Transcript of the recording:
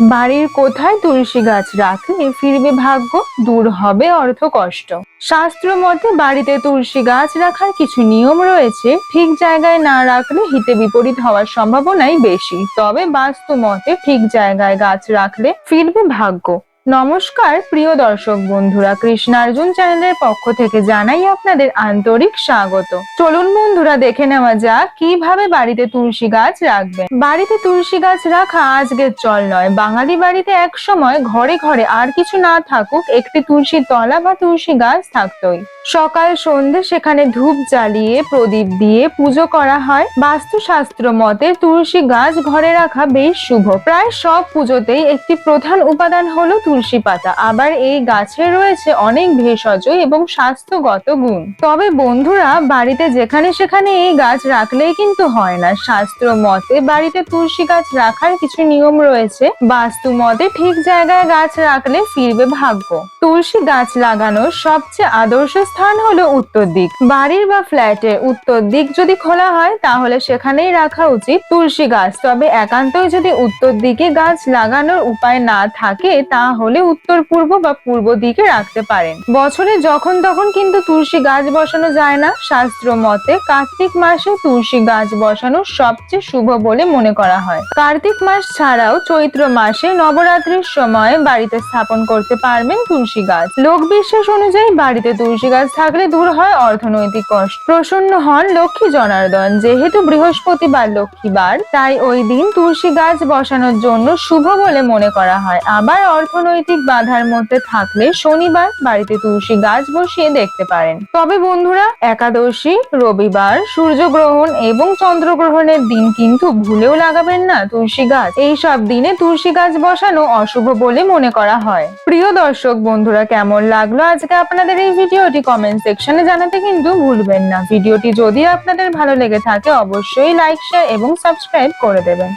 বাড়ির কোথায় তুলসী গাছ রাখলে ফিরবে ভাগ্য? দূর হবে অর্থ কষ্ট। শাস্ত্র মতে বাড়িতে তুলসী গাছ রাখার কিছু নিয়ম রয়েছে। ঠিক জায়গায় না রাখলে হিতে বিপরীত হওয়ার সম্ভাবনাই বেশি। তবে বাস্তু মতে ঠিক জায়গায় গাছ রাখলে ফিরবে ভাগ্য। নমস্কার, প্রিয় দর্শক বন্ধুরা, কৃষ্ণার্জুন চ্যানেলের পক্ষ থেকে জানাই আপনাদের আন্তরিক স্বাগত। চলুন বন্ধুরা, দেখে নেওয়া যাক কীভাবে বাড়িতে তুলসী গাছ রাখবেন। বাড়িতে তুলসী গাছ রাখা আজকের চল নয়। বাঙালি বাড়িতে এক সময় ঘরে ঘরে আর কিছু না থাকুক, একটি তুলসী তলা বা তুলসী গাছ থাকতোই। সকাল সন্ধে সেখানে ধূপ জ্বালিয়ে, প্রদীপ দিয়ে পুজো করা হয়। বাস্তুশাস্ত্র মতে তুলসী গাছ ঘরে রাখা বেশ শুভ। প্রায় সব পুজোতেই একটি প্রধান উপাদান হলো তুলসী পাতা। আবার এই গাছে রয়েছে অনেক ভেষজ এবং স্বাস্থ্যগত গুণ। তবে বন্ধুরা, বাড়িতে যেখানে সেখানে এই গাছ রাখলেই কিন্তু হয় না। শাস্ত্র মতে বাড়িতে তুলসী গাছ রাখার কিছু নিয়ম রয়েছে। বাস্তু মতে ঠিক জায়গায় গাছ রাখলে ফিরবে ভাগ্য। তুলসী গাছ লাগানোর সবচেয়ে আদর্শ স্থান হলো উত্তর দিক। বাড়ির বা ফ্ল্যাটে উত্তর দিক যদি খোলা হয়, তাহলে সেখানেই রাখা উচিত তুলসী গাছ। তবে একান্তই যদি উত্তর দিকে গাছ লাগানোর উপায় না থাকে, তাহলে উত্তর পূর্ব বা পূর্ব দিকে রাখতে পারেন। বছরে যখন তখন কিন্তু তুলসী গাছ বসানো যায় না। শাস্ত্র মতে কার্তিক মাসে তুলসী গাছ বসানো সবচেয়ে শুভ বলে মনে করা হয়। কার্তিক মাস ছাড়াও চৈত্র মাসে নবরাত্রির সময় বাড়িতে স্থাপন করতে পারবেন তুলসী গাছ। লোক বিশ্বাস অনুযায়ী বাড়িতে তুলসী গাছ থাকলে দূর হয় অর্থনৈতিক কষ্ট। প্রসন্ন হন লক্ষ্মী জনার্দন। যেহেতু বৃহস্পতিবার লক্ষ্মীবার, তাই ওই দিন তুলসী গাছ বসানোর জন্য শুভ বলে মনে করা হয়। আবার অর্থনৈতিক বাধার মধ্যে থাকলে শনিবার বাড়িতে তুলসী গাছ বসিয়ে দেখতে পারেন। তবে বন্ধুরা, একাদশী, রবিবার, সূর্যগ্রহণ এবং চন্দ্রগ্রহণের দিন কিন্তু ভুলেও লাগাবেন না তুলসী গাছ। এই সব দিনে তুলসী গাছ বসানো অশুভ বলে মনে করা হয়। প্রিয় দর্শক, বন্ধুরা, কেমন লাগল আজকে আপনাদের এই ভিডিওটি? কমেন্ট সেকশনে জানাতে কিন্তু ভুলবেন না। ভিডিওটি যদি আপনাদের ভালো লেগে থাকে, অবশ্যই লাইক শেয়ার এবং সাবস্ক্রাইব করে দেবেন।